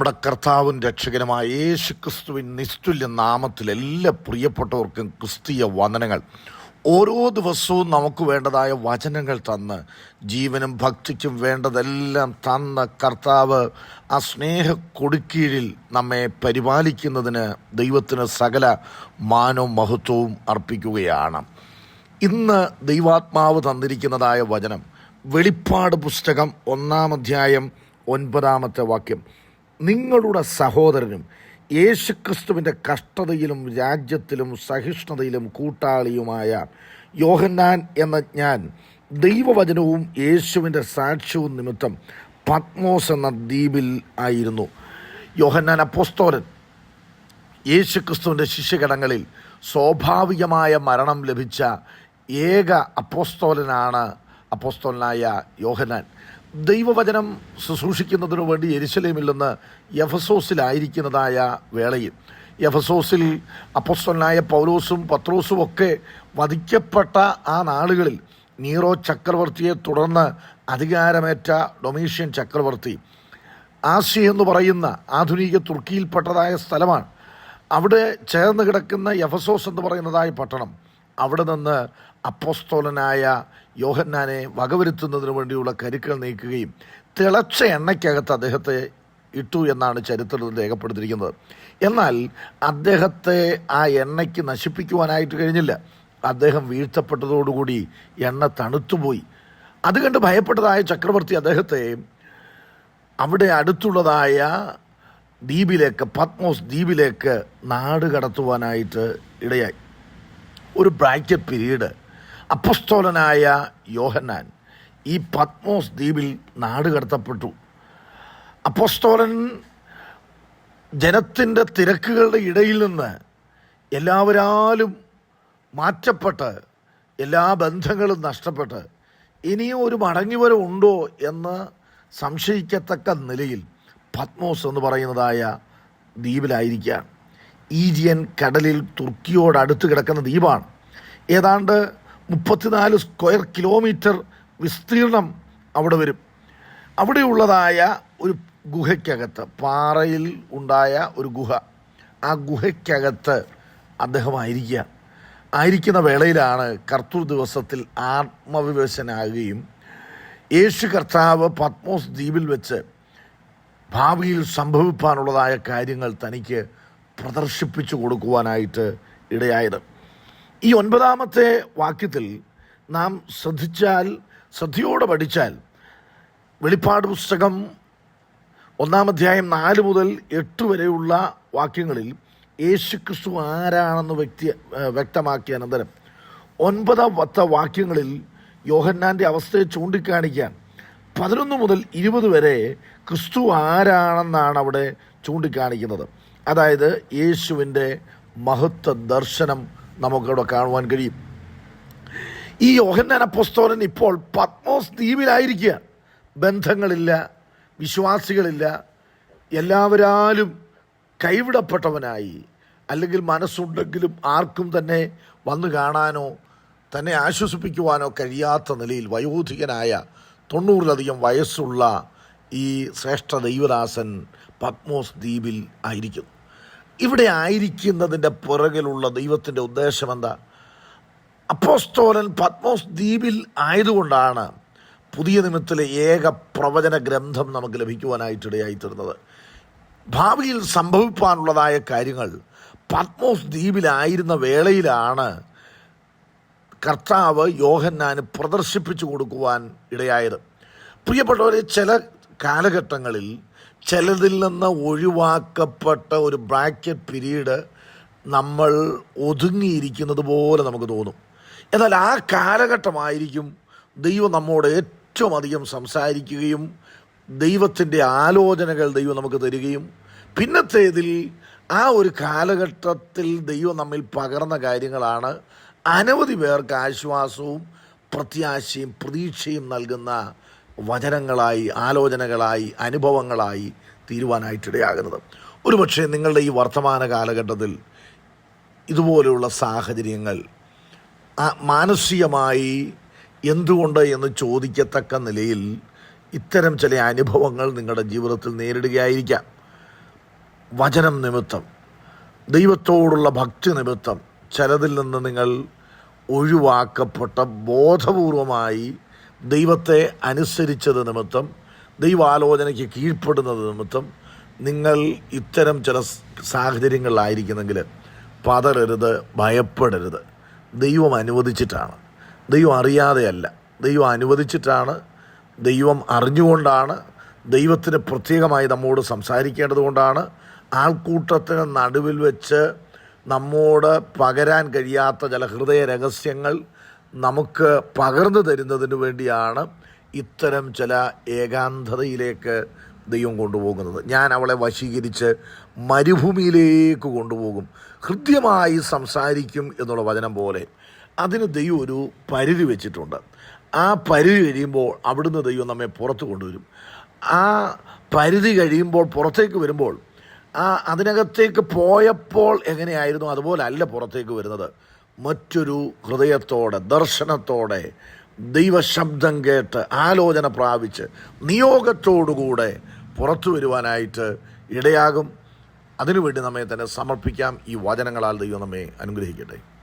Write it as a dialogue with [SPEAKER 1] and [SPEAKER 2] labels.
[SPEAKER 1] നമ്മുടെ കർത്താവും രക്ഷകനുമായ യേശു ക്രിസ്തുവിൻ നിസ്തുല്യ നാമത്തിൽ എല്ലാ പ്രിയപ്പെട്ടവർക്കും ക്രിസ്തീയ വന്ദനങ്ങൾ. ഓരോ ദിവസവും നമുക്ക് വേണ്ടതായ വചനങ്ങൾ തന്ന് ജീവനും ഭക്തിക്കും വേണ്ടതെല്ലാം തന്ന കർത്താവ് ആ സ്നേഹ കൊടുക്കീഴിൽ നമ്മെ പരിപാലിക്കുന്നതിന് ദൈവത്തിന് സകല മാനവും മഹത്വവും അർപ്പിക്കുകയാണ്. ഇന്ന് ദൈവാത്മാവ് തന്നിരിക്കുന്നതായ വചനം വെളിപ്പാട് പുസ്തകം ഒന്നാം അധ്യായം ഒൻപതാമത്തെ വാക്യം നിങ്ങളുടെ സഹോദരനും യേശുക്രിസ്തുവിന്റെ കഷ്ടതയിലും രാജ്യത്തിലും സഹിഷ്ണുതയിലും കൂട്ടാളിയുമായ യോഹന്നാൻ എന്ന ഞാൻ ദൈവവചനവും യേശുവിന്റെ സാക്ഷ്യവും നിമിത്തം പത്മോസ് എന്ന ദ്വീപിൽ ആയിരുന്നു. യോഹന്നാൻ അപ്പോസ്തോരൻ യേശുക്രിസ്തുവിന്റെ ശിഷ്യഗണങ്ങളിൽ സ്വാഭാവികമായ മരണം ലഭിച്ച ഏക അപ്പോസ്തോലനാണ് അപ്പോസ്തോലനായ യോഹനാൻ ദൈവവചനം ശുശ്രൂഷിക്കുന്നതിനു വേണ്ടി എരിശലേമിൽ നിന്ന് യഫസോസിലായിരിക്കുന്നതായ വേളയിൽ. യഫസോസിൽ അപ്പസ്വനായ പൗലോസും പത്രോസും ഒക്കെ വധിക്കപ്പെട്ട ആ നാളുകളിൽ നീറോ ചക്രവർത്തിയെ തുടർന്ന് അധികാരമേറ്റ ഡൊമീഷ്യൻ ചക്രവർത്തി. ആസി എന്ന് പറയുന്ന ആധുനിക തുർക്കിയിൽപ്പെട്ടതായ സ്ഥലമാണ്. അവിടെ ചേർന്ന് കിടക്കുന്ന യഫസോസ് എന്ന് പറയുന്നതായ പട്ടണം. അവിടെ നിന്ന് അപ്പോസ്തോലനായ യോഹന്നാനെ വകവരുത്തുന്നതിന് വേണ്ടിയുള്ള കരുക്കൾ നീക്കുകയും തിളച്ച എണ്ണയ്ക്കകത്ത് അദ്ദേഹത്തെ ഇട്ടു എന്നാണ് ചരിത്രത്തിൽ രേഖപ്പെടുത്തിയിരിക്കുന്നത്. എന്നാൽ അദ്ദേഹത്തെ ആ എണ്ണയ്ക്ക് നശിപ്പിക്കുവാനായിട്ട് കഴിഞ്ഞില്ല. അദ്ദേഹം വീഴ്ത്തപ്പെട്ടതോടുകൂടി എണ്ണ തണുത്തുപോയി. അത് കണ്ട് ഭയപ്പെട്ടതായ ചക്രവർത്തി അദ്ദേഹത്തെ അവിടെ അടുത്തുള്ളതായ ദ്വീപിലേക്ക് പത്മോസ് ദ്വീപിലേക്ക് നാട് കടത്തുവാനായിട്ട് ഇടയായി. ഒരു ബ്രാക്കറ്റ് പീരീഡ് അപ്പസ്തോലനായ യോഹന്നാൻ ഈ പത്മോസ് ദ്വീപിൽ നാട് കടത്തപ്പെട്ടു. അപ്പസ്തോലൻ ജനത്തിന്റെ തിരക്കുകളുടെ ഇടയിൽ നിന്ന് എല്ലാവരാലും മാറ്റപ്പെട്ട് എല്ലാ ബന്ധങ്ങളും നഷ്ടപ്പെട്ട് ഇനിയും ഒരു മടങ്ങിവരവുണ്ടോ എന്ന് സംശയിക്കത്തക്ക നിലയിൽ പത്മോസ് എന്ന് പറയുന്നതായ ദ്വീപിലായിരിക്കുക ഈജിയൻ കടലിൽ തുർക്കിയോട് അടുത്ത് കിടക്കുന്ന ദ്വീപാണ്. ഏതാണ്ട് മുപ്പത്തിനാല് സ്ക്വയർ കിലോമീറ്റർ വിസ്തീർണം അവിടെ വരും. അവിടെയുള്ളതായ ഒരു ഗുഹയ്ക്കകത്ത് പാറയിൽ ഉണ്ടായ ഒരു ഗുഹ ആ ഗുഹയ്ക്കകത്ത് അദ്ദേഹം ആയിരിക്കുക ആയിരിക്കുന്ന വേളയിലാണ് കർത്തൃ ദിവസത്തിൽ ആത്മവിവശനാകുകയും യേശു കർത്താവ് പത്മോസ് ദ്വീപിൽ വെച്ച് ഭാവിയിൽ സംഭവിപ്പാനുള്ളതായ കാര്യങ്ങൾ തനിക്ക് പ്രദർശിപ്പിച്ചു കൊടുക്കുവാനായിട്ട് ഇടയായത്. ഈ ഒൻപതാമത്തെ വാക്യത്തിൽ നാം ശ്രദ്ധിച്ചാൽ ശ്രദ്ധയോടെ പഠിച്ചാൽ വെളിപ്പാട് പുസ്തകം ഒന്നാം അധ്യായം നാല് മുതൽ എട്ട് വരെയുള്ള വാക്യങ്ങളിൽ യേശു ക്രിസ്തു ആരാണെന്ന് വ്യക്തി വ്യക്തമാക്കിയ അനന്തരം ഒൻപതാം പത്ത വാക്യങ്ങളിൽ യോഹന്നാന്റെ അവസ്ഥയെ ചൂണ്ടിക്കാണിക്കാൻ പതിനൊന്ന് മുതൽ ഇരുപത് വരെ ക്രിസ്തു ആരാണെന്നാണ് അവിടെ ചൂണ്ടിക്കാണിക്കുന്നത്. അതായത് യേശുവിന്റെ മഹത്വ ദർശനം നമുക്കവിടെ കാണുവാൻ കഴിയും. ഈ യോഹന്നാൻ അപ്പോസ്തോലൻ ഇപ്പോൾ പത്മോസ് ദ്വീപിലായിരിക്കുക. ബന്ധങ്ങളില്ല വിശ്വാസികളില്ല എല്ലാവരാലും കൈവിടപ്പെട്ടവനായി. അല്ലെങ്കിൽ മനസ്സുണ്ടെങ്കിലും ആർക്കും തന്നെ വന്നു കാണാനോ തന്നെ ആശ്വസിപ്പിക്കുവാനോ കഴിയാത്ത നിലയിൽ വയോധികനായ തൊണ്ണൂറിലധികം വയസ്സുള്ള ഈ ശ്രേഷ്ഠ ദൈവദാസൻ പത്മോസ് ദ്വീപിൽ ആയിരിക്കുന്നു. ഇവിടെ ആയിരിക്കുന്നതിന്റെ പുറകിലുള്ള ദൈവത്തിന്റെ ഉദ്ദേശം എന്താ? അപ്പോസ്തോലൻ പത്മോസ് ദ്വീപിൽ ആയതുകൊണ്ടാണ് പുതിയ നിമിത്തിലെ ഏക പ്രവചന ഗ്രന്ഥം നമുക്ക് ലഭിക്കുവാനായിട്ടിടയായിത്തീർന്നത് ഭാവിയിൽ സംഭവിപ്പാനുള്ളതായ കാര്യങ്ങൾ പത്മോസ് ദ്വീപിലായിരുന്ന വേളയിലാണ് കർത്താവ് യോഹന്നാന് പ്രദർശിപ്പിച്ചു കൊടുക്കുവാൻ ഇടയായത്. പ്രിയപ്പെട്ടവരെ ചില കാലഘട്ടങ്ങളിൽ ചിലതിൽ നിന്ന് ഒഴിവാക്കപ്പെട്ട ഒരു ബ്രാക്കറ്റ് പിരീഡ് നമ്മൾ ഒതുങ്ങിയിരിക്കുന്നത് പോലെ നമുക്ക് തോന്നും. എന്നാൽ ആ കാലഘട്ടമായിരിക്കും ദൈവം നമ്മോട് ഏറ്റവും അധികം സംസാരിക്കുകയും ദൈവത്തിന്റെ ആലോചനകൾ ദൈവം നമുക്ക് തരികയും പിന്നത്തേതിൽ ആ ഒരു കാലഘട്ടത്തിൽ ദൈവം നമ്മിൽ പകർന്ന കാര്യങ്ങളാണ്. അനവധി പേർക്ക് ആശ്വാസവും പ്രത്യാശയും പ്രതീക്ഷയും നൽകുന്ന വചനങ്ങളായി ആലോചനകളായി അനുഭവങ്ങളായി തീരുവാനായിട്ടിടയാകുന്നത്. ഒരുപക്ഷെ നിങ്ങളുടെ ഈ വർത്തമാന കാലഘട്ടത്തിൽ ഇതുപോലെയുള്ള സാഹചര്യങ്ങൾ മാനസികമായി എന്തുകൊണ്ട് എന്ന് ചോദിക്കത്തക്ക നിലയിൽ ഇത്തരം ചില അനുഭവങ്ങൾ നിങ്ങളുടെ ജീവിതത്തിൽ നേരിടുകയായിരിക്കാം. വചനം നിമിത്തം ദൈവത്തോടുള്ള ഭക്തി നിമിത്തം ചിലതിൽ നിന്ന് നിങ്ങൾ ഒഴിവാക്കപ്പെട്ട ബോധപൂർവമായി ദൈവത്തെ അനുസരിച്ചത് നിമിത്തം ദൈവാലോചനയ്ക്ക് കീഴ്പ്പെടുന്നത് നിമിത്തം നിങ്ങൾ ഇത്തരം ചില സാഹചര്യങ്ങളിലായിരിക്കുന്നെങ്കിൽ പതറരുത് ഭയപ്പെടരുത്. ദൈവം അനുവദിച്ചിട്ടാണ്. ദൈവം അറിയാതെയല്ല. ദൈവം അനുവദിച്ചിട്ടാണ്. ദൈവം അറിഞ്ഞുകൊണ്ടാണ്. ദൈവത്തിന് പ്രത്യേകമായി നമ്മോട് സംസാരിക്കേണ്ടത് കൊണ്ടാണ് ആൾക്കൂട്ടത്തിന് നടുവിൽ വെച്ച് നമ്മോട് പകരാൻ കഴിയാത്ത ചില ഹൃദയ രഹസ്യങ്ങൾ നമുക്ക് പകർന്നു തരുന്നതിന് വേണ്ടിയാണ് ഇത്തരം ചില ഏകാന്തതയിലേക്ക് ദൈവം കൊണ്ടുപോകുന്നത്. ഞാൻ അവളെ വശീകരിച്ച് മരുഭൂമിയിലേക്ക് കൊണ്ടുപോകും. ഹൃദ്യമായി സംസാരിക്കും എന്നുള്ള വചനം പോലെ അതിന് ദൈവം ഒരു പരിധി വെച്ചിട്ടുണ്ട്. ആ പരിധി കഴിയുമ്പോൾ അവിടുന്ന് ദൈവം നമ്മെ പുറത്ത് കൊണ്ടുവരും. ആ പരിധി കഴിയുമ്പോൾ പുറത്തേക്ക് വരുമ്പോൾ ആ അതിനകത്തേക്ക് പോയപ്പോൾ എങ്ങനെയായിരുന്നു? അതുപോലെ അല്ല പുറത്തേക്ക് വരുന്നത്. മറ്റൊരു ഹൃദയത്തോടെ ദർശനത്തോടെ ദൈവശബ്ദം കേട്ട് ആലോചന പ്രാപിച്ച് നിയോഗത്തോടുകൂടെ പുറത്തു വരുവാനായിട്ട് ഇടയാകും. അതിനുവേണ്ടി നമ്മെ തന്നെ സമർപ്പിക്കാം. ഈ വചനങ്ങളാൽ ദൈവം നമ്മെ അനുഗ്രഹിക്കട്ടെ.